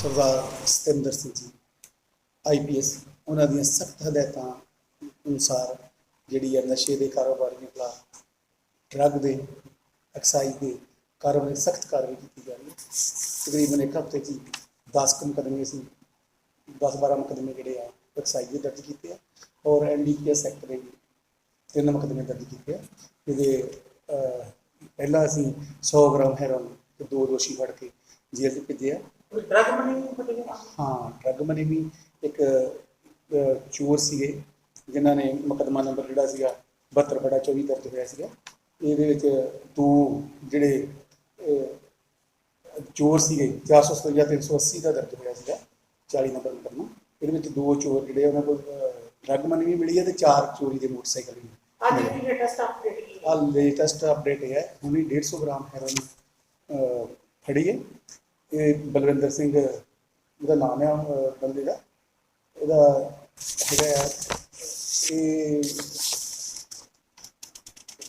ਸਰਦਾਰ Satinder Singh ji IPS ਉਹਨਾਂ ਦੀਆਂ ਸਖਤ ਹਦਾਇਤਾਂ ਅਨੁਸਾਰ ਜਿਹੜੀ ਹੈ ਨਸ਼ੇ ਦੇ ਕਾਰੋਬਾਰੀਆਂ ਖਿਲਾਫ ਡਰੱਗ ਦੇ ਐਕਸਾਈਜ਼ ਦੇ ਕਾਰੋਬਾਰ ਸਖਤ ਕਾਰਵਾਈ ਕੀਤੀ ਜਾ ਰਹੀ ਹੈ। ਤਕਰੀਬਨ ਇੱਕ ਹਫ਼ਤੇ 'ਚ 10 ਕੁ ਮੁਕੱਦਮੇ ਅਸੀਂ 10-12 ਮੁਕੱਦਮੇ ਜਿਹੜੇ ਆ ਐਕਸਾਈਜ਼ ਦੇ ਦਰਜ ਕੀਤੇ ਆ ਔਰ ਐਨਡੀਪੀਐਸ ਐਕਟ ਦੇ ਵੀ ਤਿੰਨ ਮੁਕੱਦਮੇ ਦਰਜ ਕੀਤੇ ਆ। ਇਹਦੇ ਅਹ, ਪਹਿਲਾਂ ਅਸੀਂ 100 ਗ੍ਰਾਮ ਹੈਰੋਨ ਤੇ ਦੋ ਦੋਸ਼ੀ ਫੜ ਕੇ ਜੇਲ੍ਹ 'ਚ ਭੇਜਿਆ ਡਰਗ ਮਨੀ ਨੂੰ ਹਾਂ। ਡਰੱਗ ਮਨੀ ਵੀ ਇੱਕ ਚੋਰ ਸੀਗੇ ਜਿਨ੍ਹਾਂ ਨੇ ਮੁਕੱਦਮਾ ਨੰਬਰ ਜਿਹੜਾ ਸੀਗਾ 72 ਬੜਾ 24 ਦਰਜ ਹੋਇਆ ਸੀਗਾ। ਇਹਦੇ ਵਿੱਚ ਦੋ ਜਿਹੜੇ ਚੋਰ ਸੀਗੇ 457 ਜਾਂ 380 ਦਾ ਦਰਜ ਹੋਇਆ ਸੀਗਾ 40 ਨੰਬਰ ਮੁਕੱਦਮਾ ਇਹਦੇ ਵਿੱਚ ਦੋ ਚੋਰ ਜਿਹੜੇ ਉਹਨਾਂ ਕੋਲ ਡਰੱਗ ਮਨੀ ਵੀ ਮਿਲੀ ਹੈ ਤੇ ਚਾਰ ਚੋਰੀ ਦੇ ਮੋਟਰਸਾਈਕਲ ਵੀ ਅੱਜ। ਦੀ ਲੇਟੈਸਟ ਅਪਡੇਟ ਕੀ ਆ ਹੈ ਲੇਟੈਸਟ ਅਪਡੇਟ ਹੈ ਹੁਣੀ 150 ਗ੍ਰਾਮ ਹੈਰੋਇਨ ਫੜੀ ਹੈ ਇਹ ਬਲਵਿੰਦਰ ਸਿੰਘ ਉਹਦਾ ਨਾਮ ਹੈ ਬੰਦੇ ਦਾ। ਇਹਦਾ ਹੈਗਾ ਆ, ਇਹ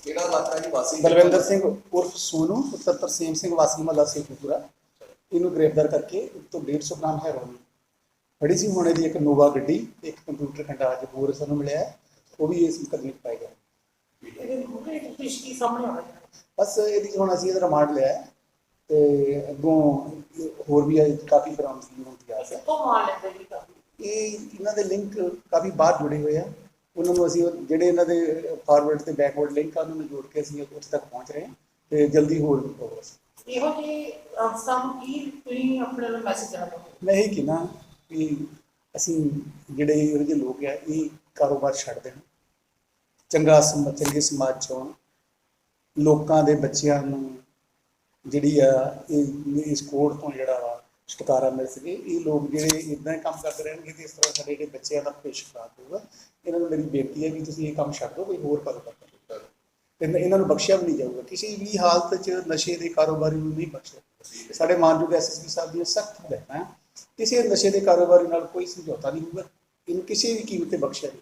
ਕਿਹੜਾ ਇਲਾਕਾ ਜੀ? ਵਾਸੀ ਬਲਵਿੰਦਰ ਸਿੰਘ ਉਰਫ ਸੋਨੂ ਪੁੱਤਰ ਤਰਸੇਮ ਸਿੰਘ ਵਾਸੀ ਮਹੱਲਾ ਸੇਖੂਪੁਰਾ। ਇਹਨੂੰ ਗ੍ਰਿਫਤਾਰ ਕਰਕੇ ਤੋਂ 150 ਗ੍ਰਾਮ ਹੈਰੋਇਨ ਫੜੀ ਸੀ ਹੁਣ ਇਹਦੀ ਇੱਕ ਨੋਵਾ ਗੱਡੀ ਇੱਕ ਕੰਪਿਊਟਰ ਘੰਟਾ ਅੱਜ ਹੋਰ ਸਾਨੂੰ ਮਿਲਿਆ। ਉਹ ਵੀ ਇਸ ਮੁਕੱਦਮੇ ਪਾਇਆ ਗਿਆ ਬਸ ਇਹਦੀ ਹੁਣ ਅਸੀਂ ਇਹਦਾ ਰਿਮਾਂਡ ਲਿਆ ਹੈ ਤੇ ਅੱਗੋਂ ਹੋਰ ਵੀ ਇਹ ਕਾਫੀ ਹੋਣ ਦੀ ਆਸ ਹੈ ਕਿੱਥੋਂ ਮਾਲ ਲੈਂਦੇ ਜੀ ਕਾਫੀ? ਇਹ ਇਹਨਾਂ ਦੇ ਲਿੰਕ ਕਾਫੀ ਬਾਹਰ ਜੁੜੇ ਹੋਏ ਆ। ਉਹਨਾਂ ਨੂੰ ਅਸੀਂ ਜਿਹੜੇ ਇਹਨਾਂ ਦੇ ਫਾਰਵਰਡ ਤੇ ਬੈਕਵਰਡ ਲਿੰਕ ਆ ਉਹਨਾਂ ਨੂੰ ਜੋੜ ਕੇ ਅਸੀਂ ਉੱਥੇ ਤੱਕ ਪਹੁੰਚ ਰਹੇ ਹਾਂ ਤੇ ਜਲਦੀ ਹੋਰ ਵੀ ਹੋਵੇਗਾ ਇਹੋ ਜਿਹੇ ਅਫਸਰਾਂ ਨੂੰ ਕੀ ਤੁਸੀਂ ਆਪਣੇ ਵੱਲੋਂ ਮੈਸੇਜ ਦੇਣਾ ਮੈਂ ਇਹ ਕਿਹਾ ਵੀ ਅਸੀਂ ਜਿਹੜੇ ਇਹੋ ਜਿਹੇ ਲੋਕ ਆ ਇਹ ਕਾਰੋਬਾਰ ਛੱਡ ਦੇਣ। ਚੰਗਾ ਸਮ ਚੰਗੇ ਸਮਾਜ ਚੋਂ ਲੋਕਾਂ ਦੇ ਬੱਚਿਆਂ ਨੂੰ ਜਿਹੜੀ ਆ, ਇਹ ਇਸ ਕੋਡ ਤੋਂ ਜਿਹੜਾ ਵਾ ਛੁਟਕਾਰਾ ਮਿਲ ਸਕੇ। ਇਹ ਲੋਕ ਜਿਹੜੇ ਇਦਾਂ ਹੀ ਕੰਮ ਕਰਦੇ ਰਹਿਣਗੇ ਤੇ ਇਸ ਤਰ੍ਹਾਂ ਸਾਡੇ ਜਿਹੜੇ ਬੱਚਿਆਂ ਦਾ ਭਵਿੱਖ ਖਰਾਬ ਹੋਊਗਾ। ਇਹਨਾਂ ਨੂੰ ਮੇਰੀ ਬੇਨਤੀ ਹੈ ਵੀ ਤੁਸੀਂ ਇਹ ਕੰਮ ਛੱਡ ਦਿਓ, ਕੋਈ ਹੋਰ ਕਾਰੋਬਾਰ ਕਰੋ ਇਹਨਾਂ ਨੂੰ ਬਖਸ਼ਿਆ ਵੀ ਨਹੀਂ ਜਾਊਗਾ। ਕਿਸੇ ਵੀ ਹਾਲਤ 'ਚ ਨਸ਼ੇ ਦੇ ਕਾਰੋਬਾਰੀ ਨੂੰ ਨਹੀਂ ਬਖਸ਼ਿਆ ਸਾਡੇ ਮਾਨਯੋਗ ਐਸਐਸਪੀ ਸਾਹਿਬ ਦੀਆਂ ਸਖਤ ਹਦਾਇਤਾਂ ਕਿਸੇ ਨਸ਼ੇ ਦੇ ਕਾਰੋਬਾਰੀ ਨਾਲ ਕੋਈ ਸਮਝੌਤਾ ਨਹੀਂ ਹੋਊਗਾ। ਇਹਨੂੰ ਕਿਸੇ ਵੀ ਕੀਮਤ ਤੇ ਬਖਸ਼ਿਆ ਨਹੀਂ